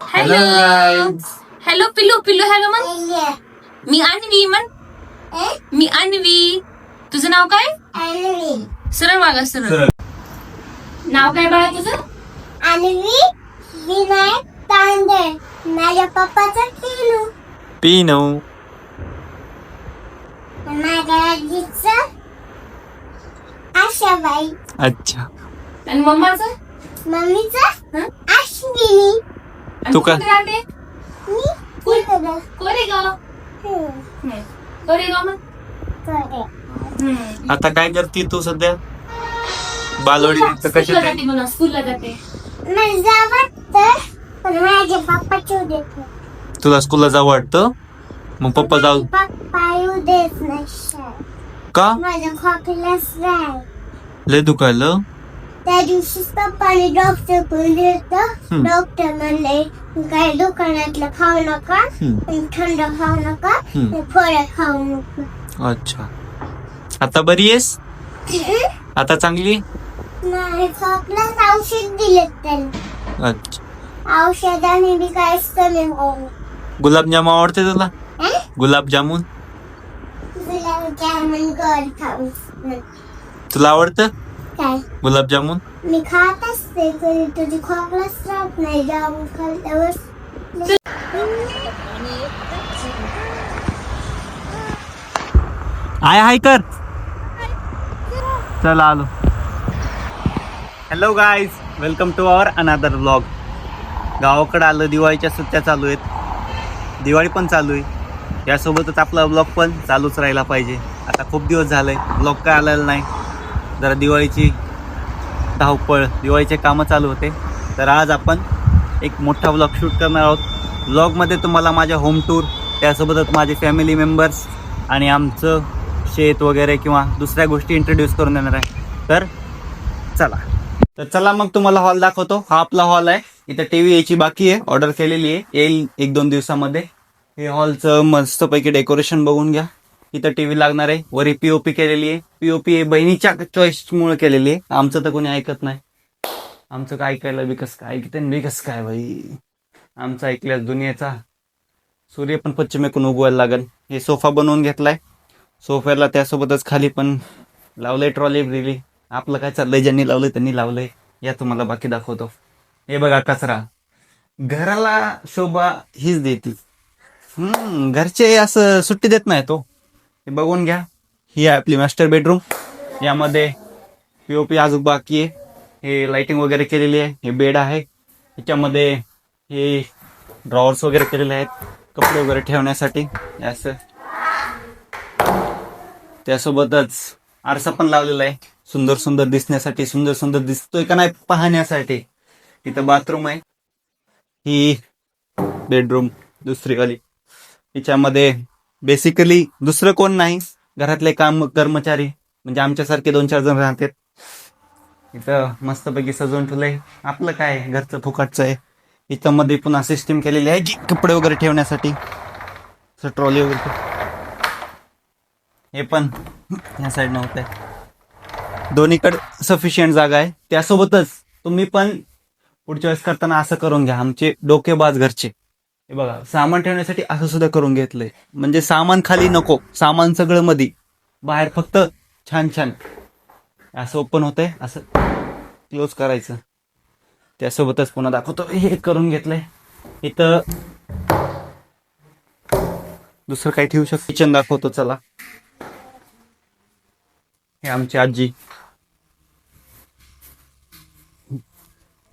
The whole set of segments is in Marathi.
हॅलो हॅलो पिल्लू पिल्लू हॅलो मग मी अन्वी म्हण मी अन्वी तुझं नाव काय? सरळ मागा सरळ. नाव काय बाळा तुझं? अन्वी विनायक तांदळ माझ्या पप्पाचा किलू पिनो. माझ्या आजीचं आशाबाई. अच्छा. आणि मम्माचं? मम्मीचं? हं? तू राहते. कोरेगाव. कोरेगाव मग. हं. आता काय करते तू सध्या बालवाडी तर कशी स्कूलला जाते म्हणा स्कूलला जाते मला वाटतं पण माझे पप्पा चिव देत नाही. तुला स्कूलला जावं वाटतं मग पप्पा जाऊ पप्पा येऊ देत नाही शाळेत. का माझं खोकलाच नाही लय दुखायलं त्या दिवशीच पप्पाने डॉक्टरकडे गेलं हं. डॉक्टर म्हणले काय दुकानातलं खाऊ नका थंड खाऊ नका फळं खाऊ नका. अच्छा. आता बरी आहेस? आता चांगली? नाही खोकलाच औषध दिले अच्छा. औषधाने बी काहीच कमी होऊ. गुलाबजाम आवडते तुला? गुलाबजामुन? गुलाबजामुन गोड खाऊ तुला आवडतं? काय गुलाबजामुन? मी खात असते कधी तुझी खोकलाच राहत नाही खाल्ल्यावर. आय हाय कर. चला आलो. Hello guys welcome to our another blog गावाकडे आलं दिवाळीच्या सुट्ट्या चालू आहेत. दिवाळी पण चालू आहे. यासोबतच आपला ब्लॉग पण चालूच राहिला पाहिजे. आता खूप दिवस झाले ब्लॉग काय आलेला नाही. जरा दिवाळीची धावपळ दिवाळीचे कामं चालू होते. तर आज आपण एक मोठा ब्लॉग शूट करणार आहोत. ब्लॉगमध्ये तुम्हाला माझ्या होम टूर त्यासोबतच माझे फॅमिली मेंबर्स आणि आमचं शेत वगैरे किंवा दुसऱ्या गोष्टी इंट्रोड्यूस करून देणार आहे. तर चला. तर चला मग तुम्हाला हॉल दाखवतो. हा आपला हॉल आहे. इथं टी व्ही यायची बाकी आहे. ऑर्डर केलेली आहे. येईल एक दोन दिवसामध्ये. हे हॉलचं मस्तपैकी डेकोरेशन बघून घ्या. इथं टीव्ही लागणार आहे. वरी पीओपी केलेली आहे. पीओपी हे बहिणीच्या चॉईसमुळे केलेली आहे. आमचं तर कोणी ऐकत नाही. आमचं काय ऐकायला विकस काय? ऐकते विकस काय भाई? आमचं ऐकल्यास दुनियेचा सूर्य पण पश्चिमेकून उगवायला लागेल. हे सोफा बनवून घेतलाय. सोफ्याला त्यासोबतच खाली पण लावलंय ट्रॉली दिली आपलं काय चाललंय? ज्यांनी लावलंय त्यांनी लावलंय. या तुम्हाला बाकी दाखवतो. हे बघा कचरा. घराला शोभा हीच देते. हम्म घरचे असं सुट्टी देत नाही तो हो. हे बघून घ्या. ही आहे आपली मास्टर बेडरूम यामध्ये पी ओ पी अजून बाकी आहे. हे लाइटिंग वगैरे केलेली आहे. हे बेड आहे. ह्याच्यामध्ये हे ड्रॉवर्स वगैरे केलेले आहेत. कपडे वगैरे ठेवण्यासाठी. असं. त्यासोबतच आरसा पण लावलेला आहे. सुंदर सुंदर दिसण्यासाठी. सुंदर सुंदर दिसतोय का नाही पाहण्यासाठी. इथं बाथरूम आहे. ही बेडरूम दुसरी वाली. हिच्यामध्ये बेसिकली दुसरं कोण नाही? घरातले काम कर्मचारी. म्हणजे आमच्यासारखे दोन चार जण राहतात. इथं मस्तपैकी सजवून ठेवलंय. आपलं काय आहे, घरचं फुकटचं आहे. इथं मध्ये पुन्हा सिस्टीम केलेली आहे जी कपडे वगैरे ठेवण्यासाठी. ट्रॉली वगैरे हे पण या साईड नव्हतंय दोन्हीकडे सफिशियंट जागा आहे. त्यासोबतच तुम्ही पण पुढच्या वेळेस करताना असं करून घ्या. आमचे डोकेबाज घरचे. हे बघा सामान ठेवण्यासाठी असं सुद्धा करून घेतलंय. म्हणजे सामान खाली नको सामान सगळं मध्ये बाहेर फक्त छान छान. असं ओपन होतंय असं क्लोज करायचं. त्यासोबतच पुन्हा दाखवतो. हे करून घेतलंय. इथं दुसरं काही ठेवू शकतो. किचन दाखवतो चला. हे आमची आजी.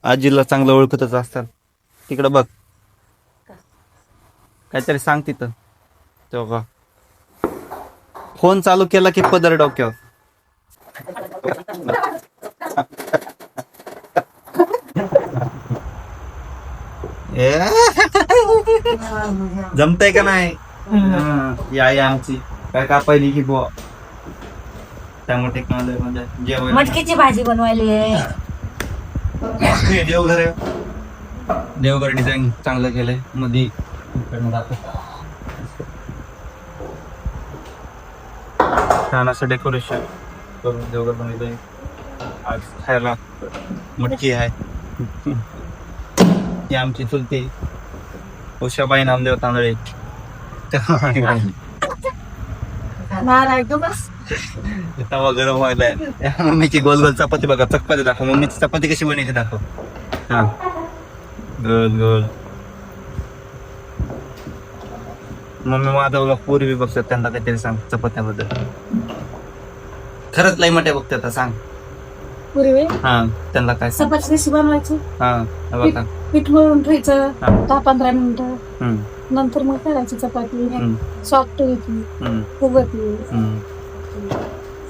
आजीला चांगलं ओळखतच असतात. तिकडं बघ. काहीतरी सांग तिथं. तेव्हा. फोन चालू केला की पदर डोक्यावर. जमतंय का नाही? हं, या या आमची. काय कापायली की बुवा? त्यामुळे टेक्नॉलॉजी म्हणजे जेवण मटकीची भाजी बनवायली आहे. देवघर आहे. देवघर डिझाईन चांगलं केलंय. मध्ये. छान असं डेकोरेशन करून देवघर बनवलंय आज खायला मटकी आहे. ही आमची चुलती उषाबाई नामदेव तांदळे. तवा गरम व्हायलाय मम्मीची गोल गोल चपाती बघा. चपाती दाखव. मम्मीची चपाती कशी बनायची दाखव. हा. गोल गोल. मम्मी बघा पूर्वी बघतात त्यांना काहीतरी सांग चपात्याबद्दल. खरंच लई मोठ्या बघते आता सांग. पूर्वी हा त्यांना काय सांग. चपाती कशी बनवायची? हा हे बघा. पीठ मळून ठेवायचं हा. दहा पंधरा मिनिटं. हम्म, नंतर मग करायची चपाती. हम्म, सॉफ्ट होती हम्म, फुगती हम्म.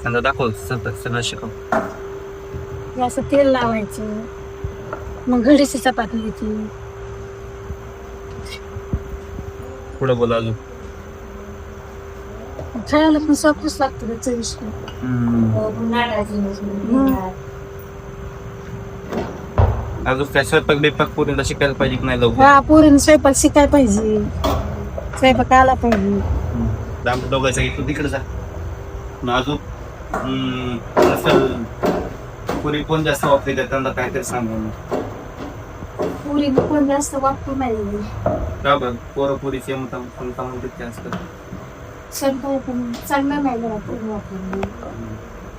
त्यांना दाखव सगळं सगळं शिकव. हे असं तेल लावायचं. मग घडीची चपाती घ्यायची. पुढे बोला अजून. खायला पण सॉफ्टच लागतं चविष्ट हम्म. अजून काय स्वयंपाक बिपाक पूर्ण शिकायला पाहिजे की नाही लवकर हा पोरीने स्वयंपाक शिकाय पाहिजे स्वयंपाक आला पाहिजे दाम दोघायचं तू तिकडे जा न अजून हम्म, असं पुरी कोण जास्त वापरते त्यांना काहीतरी सांगू पोरीने पण जास्त वापरू नाही का बरं पोरं पुरी सेम समता म्हणते ते असतं स्वयंपाक पण चांगलं नाही जरा पोरी वापरून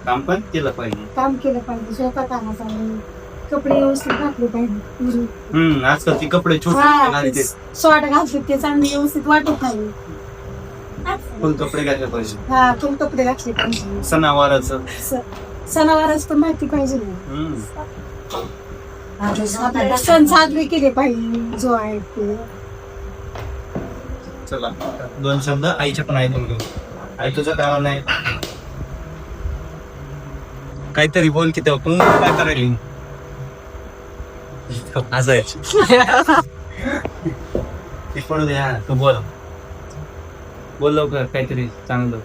काम पण केलं पाहिजे. काम केलं पाहिजे स्वयंपाक आला कपडे व्यवस्थित घातले पाहिजे. हम्म कपडे छोटे हा, ते शॉर्ट घालते ते चांगले व्यवस्थित वाटत नाही फुल कपडे घातले पाहिजे. हा फुल कपडे घातले पाहिजे. सणावाराचं. स- सणावारच पण माहिती पाहिजे ना. हम्म. आपल्याला सण साजरे केले पाहिजे जो आहे ते. चला. दोन शब्द आईच्या पण घेऊ आई तुझं काय नाही काहीतरी बोल की तेव्हा तू काय करायली? असं आहे. ते पडू दे हा तू बोल. बोल लवकर काहीतरी चांगलं.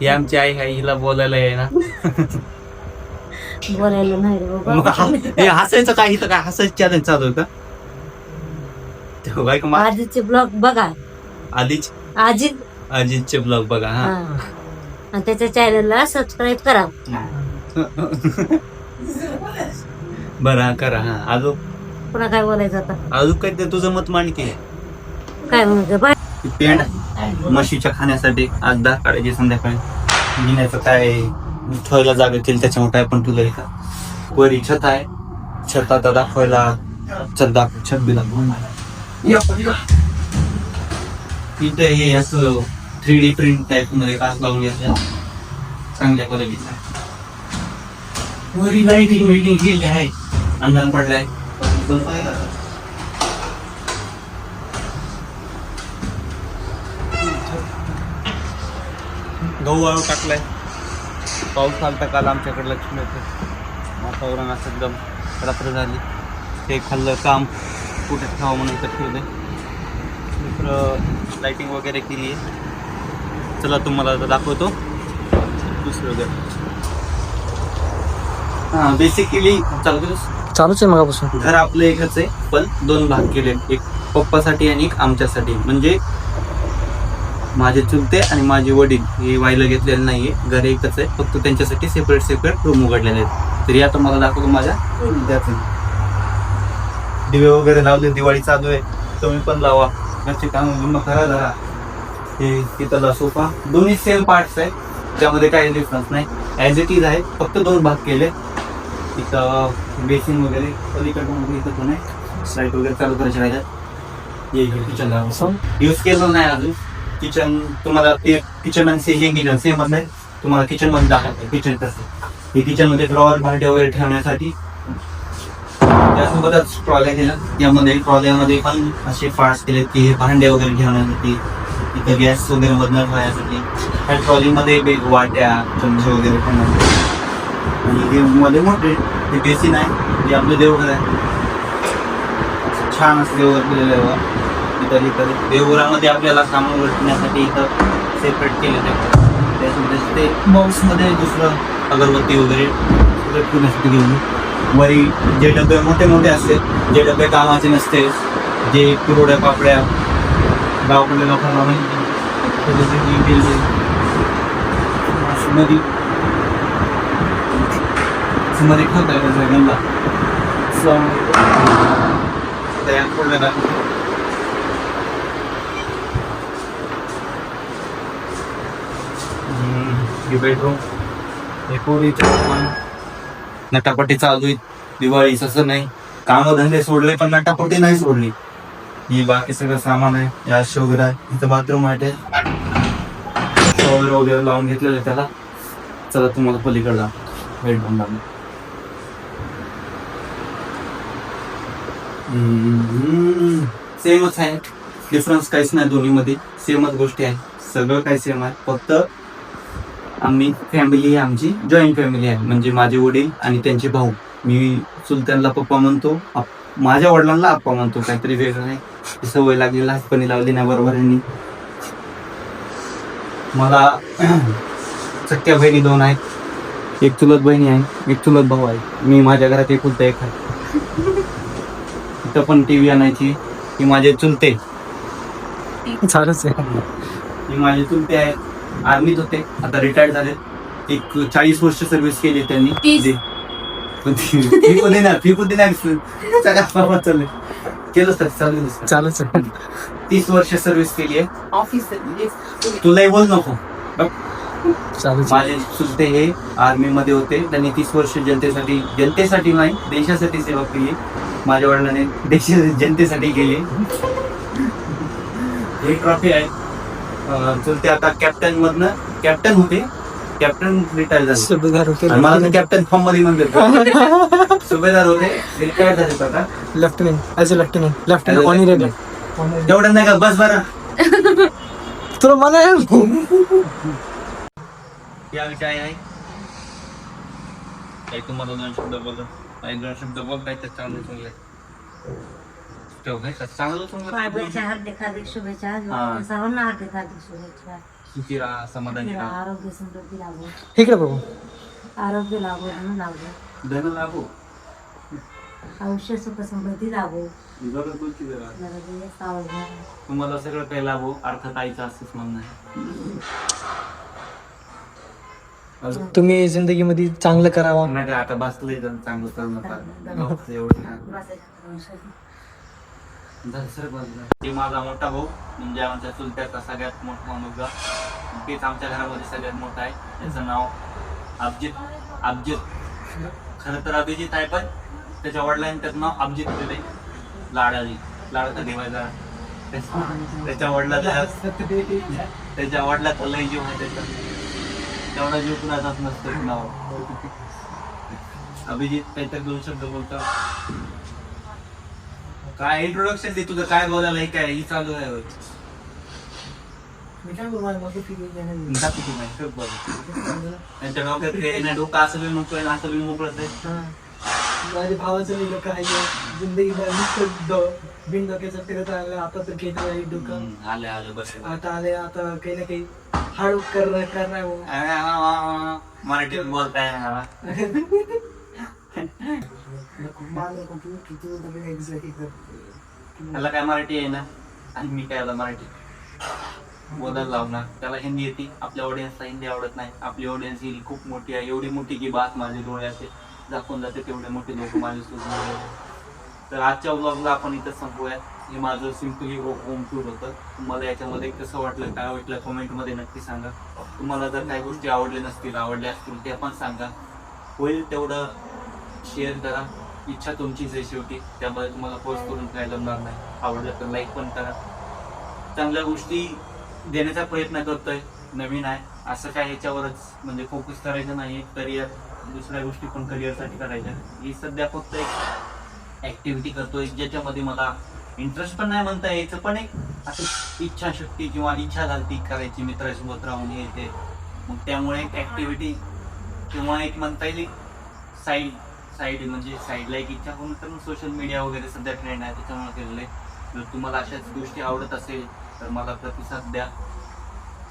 ही आमची आई आहे हिला बोलायला आहे ना. बोलायला नाही रे मग बाबा हा- हसायचं काय? इथं काय हसायचं चॅलेंज चालू का? ब्लॉग बघा. आधीच? आजी अजितचे ब्लॉग बघा हा. हा. आणि त्याच्या चॅनलला सबस्क्राईब करा. बरं हा करा हा. अजून? पुन्हा काय बोलायचं आता? अजून काय ते तुझं मत मांड की काय म्हणायचं बाय. पेंड म्हशीच्या खाण्यासाठी आज दहा काढायची संध्याकाळी. घेण्याचं काय ठेवायला जागा केली त्याच्यामुळे काय पण तुला इथं वरी छत आहे. छत आता दाखवायला छत दाखव छत बी दाखव इथं हे असं थ्री डी प्रिंट टाईपमध्ये काच लावून घेतला चांगल्या क्वालिटीचा वरी लाईटिंग वेटिंग केली आहे. अंधार पडलाय. गहू वाळू टाकलाय. पाऊस आलता काल आमच्याकडे लक्ष्मी होते. वातावरण असं एकदम रात्र झाली. ते खाल्लं काम कुठे ठेवा म्हणून तर ठेवलंय. दुसरं लाइटिंग वगैरे केली आहे. चला तुम्हाला दाखवतो. दुसरं घर. हां बेसिकली चालू चालूच आहे मगापासून. घर आपलं एकच आहे पण दोन भाग केले एक पप्पासाठी आणि एक आमच्यासाठी. म्हणजे माझे चुलते आणि माझे वडील हे व्हायला घेतलेले नाहीये. घर एकच आहे फक्त त्यांच्यासाठी सेपरेट सेपरेट रूम उघडलेले आहेत. तरी आता मला दाखवतो माझ्या. दिवे वगैरे लावले दिवाळी चालू आहे. तुम्ही पण लावा. घरचे काम बिम करा जरा. हे तिथला सोफा दोन्ही सेम पार्ट्स आहेत. त्यामध्ये काही डिफरन्स नाही. ॲज इट इज आहे. फक्त दोन भाग केले. इथं uh, बेसिन वगैरे. पलीकडून वगैरे इथं पण आहे. स्लाईट वगैरे चालू करायचे राहतात ये किचन यूज केलं नाही अजून. किचन तुम्हाला ते किचन आणि सेम किचन सेमच नाही तुम्हाला किचनमध्ये दाखवतं किचन कसं हे किचनमध्ये ड्रॉवर भांडे वगैरे ठेवण्यासाठी त्यासोबतच ट्रॉल्या केल्या यामध्ये ट्रॉल्यामध्ये पण असे पार्ट्स केले की हे भांडे वगैरे ठेवण्यासाठी इथं गॅस वगैरे बदलत राहण्यासाठी ह्या ट्रॉलीमध्ये बेग वाट्या चमचे वगैरे पण आणि हे मध्ये मोठे हे बेसिन आहे हे आपलं देवघर आहे. छान असं देवघर केलेलं आहे इतर इतर इथं. देवघरामध्ये आपल्याला सामान उठण्यासाठी इथं सेपरेट केलेलं आहे. त्यासोबत ते बॉक्समध्ये दुसरं अगरबत्ती वगैरे सगळं ठेवण्यासाठी घेऊन वरी जे डबे मोठे मोठे असते जे डबे कामाचे नसते जे कुरोड्या पापड्या गावकडल्या लोकांना नदी मध्ये आहे येतात सगळ्यांना तयार पडलेला बेडरूम हे कोरीचं नटापटी चालू आहे. दिवाळी असं नाही काम धंदे सोडले पण नटापटी नाही सोडली. ही बाकी सगळं सामान आहे. या वगैरे आहे. इथं बाथरूम आहे शॉवर वगैरे लावून घेतलेलं आहे त्याला. चला तुम्हाला पलीकडे जा. बेडरूम लागलं. सेमच आहे. डिफरन्स काहीच नाही दोन्हीमध्ये. सेमच गोष्टी आहे सगळं काही सेम आहे. फक्त आम्ही फॅमिली आहे आमची जॉईंट फॅमिली आहे. म्हणजे माझे वडील आणि त्यांचे भाऊ. मी चुलत्यांना पप्पा म्हणतो माझ्या वडिलांना आप्पा म्हणतो काहीतरी वेगळं नाही सवय लागलेली लहानपणी लावली नाही बरोबर यांनी मला सख्या बहिणी दोन आहेत. एक चुलत बहिणी आहे एक चुलत भाऊ आहे. मी माझ्या घरात एकुलता एक आहे. इथं पण टीव्ही आणायची. ही माझे चुलते. चालूच आहे. हे माझे चुलते आहेत आर्मीत होते. आता रिटायर्ड झाले. एक चाळीस वर्ष सर्व्हिस केली त्यांनी. फी पण देणार फी पण देणार चालले. केलं सर चालू चालूच तीस वर्ष सर्व्हिस केली आहे. ऑफिस तुलाही बोल नको. माझे चुलते हे आर्मी मध्ये होते. त्यांनी तीस वर्ष जनतेसाठी जनतेसाठी नाही देशासाठी सेवा केली. माझ्या वडिलांनी देश जनतेसाठी केली. ही ट्रॉफी आहे. चुलते आता कॅप्टन मधनं कॅप्टन होते. कॅप्टन रिटायर झाले. मला तर होते कॅप्टन फॉर्ममध्ये म्हणले सुभेदार होते रिटायर झाले आता lieutenant as a lieutenant lieutenant तेवढं नाही का? बस बरं. तुला मला या काय आहे काही तुम्हाला दोन शब्द बोल। काही दोन शब्द बोल काय तर चांगलं चांगलं ठेव काय का? चांगलं चांगलं बायबलच्या हार्दिक हार्दिक शुभेच्छा. हा. सर्वांना हार्दिक हार्दिक शुभेच्छा. सुखी राहा समाधानी तिला राहा आरोग्य समृद्धी लाभो. इकडे बघू. आरोग्य लाभो धन लाभो. आयुष्य सुख समृद्धी लाभो. जरा बोलची जरा. जरा सावधान तुम्हाला सगळं काही लाभो. अर्थात आईचं असंच म्हणणं आहे. अजून? तुम्ही जिंदगीमध्ये चांगलं करावं. नाही का आता बसलंय जरा चांगलं करू नका लोकं एवढं नाही. ते माझा मोठा भाऊ म्हणजे आमच्या चुलत्याचा सगळ्यात मोठा मुलगा. तेच आमच्या घरामध्ये सगळ्यात मोठा आहे. त्याचं नाव अभिजित अभिजित. खरं तर अभिजित आहे पण त्याच्या वडिलांनी त्याचं नाव अभिजित दिले लाडाजी. लाडाचा देवायचा त्याच्या वडिलाचा त्याच्या वडिलाचा लय जीव आहे त्याचा. तेवढा जीव कुणाचाच नसतो नाव अभिजित काहीतरी दोन शब्द बोलतो. काय इंट्रोडक्शन दे तुझं काय बोलायला हे काय ही चालू आहे. होय. दाखव तू नाही, कर बघ. त्यांच्या डोक्यात काही नाही डोकं असं बी मोकळं असं बी मोकळंच आहे. माझ्या भावाचं लिहिलं काय नुसतं बिन डोक्याचं फिरत आलं आता तर काही डोकं. हम्म, आले आले बस. आता आले आता काही ना काही हळू करणार करणार मराठीत बोलताय. त्याला काय मराठी आहे ना? आणि मी काय मराठी? बोलायला लावणार. त्याला हिंदी येते. आपल्या ऑडियन्सला हिंदी आवडत नाही. आपली ऑडियन्स ही खूप मोठी आहे. एवढी मोठी की बात माझे डोळ्याचे दाखवून जाते. तेवढे मोठे लोक माझे तर आजच्या ब्लॉगला आपण इथं संपूया. हे माझं सिम्पली होम टूर होतं. तुम्हाला याच्यामध्ये कसं वाटलं काय वाटलं कमेंटमध्ये नक्की सांगा. तुम्हाला जर काही गोष्टी आवडल्या नसतील आवडल्या असतील ते पण सांगा. होईल तेवढं शेअर करा. इच्छा तुमचीच आहे शेवटी. त्यामुळे तुम्हाला पोस्ट करून काय जमणार नाही. आवडलं तर लाईक पण करा. चांगल्या गोष्टी देण्याचा प्रयत्न करतोय. नवीन आहे. असं काय ह्याच्यावरच म्हणजे फोकस करायचं नाही. करिअर दुसऱ्या गोष्टी पण करिअरसाठी करायच्या. ही सध्या फक्त एक ऍक्टिव्हिटी करतोय. ज्याच्यामध्ये मला इंटरेस्ट पण नाही म्हणता यायचं पण एक असं इच्छाशक्ती किंवा इच्छा झाली करायची मित्रासोबत राहून हे ते. मग त्यामुळे एक ऍक्टिव्हिटी किंवा एक म्हणता येईल साईड साईड म्हणजे साईडला एक इच्छा होऊन तर सोशल मीडिया वगैरे सध्या ट्रेंड आहे त्याच्यामुळे केलेलं आहे. जर तुम्हाला अशाच गोष्टी आवडत असेल तर मला प्रतिसाद द्या.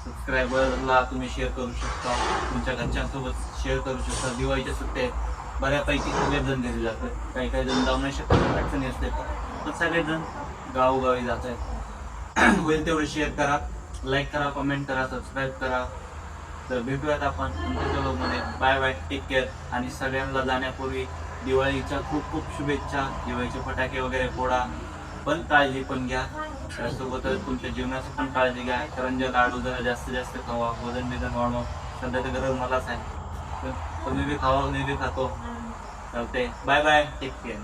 सबस्क्रायबरला तुम्ही शेअर करू शकता. तुमच्या घरच्यांसोबत शेअर करू शकता. दिवाळीच्या सुट्ट्या आहेत. बऱ्यापैकी सगळेजण घरी जातात. काही काही जण जाऊ नाही शकतात अडचणी असते पण सगळेजण गावोगावी जात आहेत. होईल तेवढे शेअर करा. लाईक करा कमेंट करा सबस्क्राईब करा. तर भेटूयात आपण मध्ये बाय बाय टेक केअर आणि सगळ्यांना जाण्यापूर्वी दिवाळीच्या खूप खूप शुभेच्छा. दिवाळीचे फटाके वगैरे फोडा. पण काळजी पण घ्या. त्यासोबतच तुमच्या जीवनाची पण काळजी घ्या. करंजा लाडू जरा जास्तीत जास्त खावा. वजन बिजन वाढवा. सध्या तर गरज मलाच आहे. तुम्ही बी खावा मी बी खातो. चालते बाय बाय टेक केअर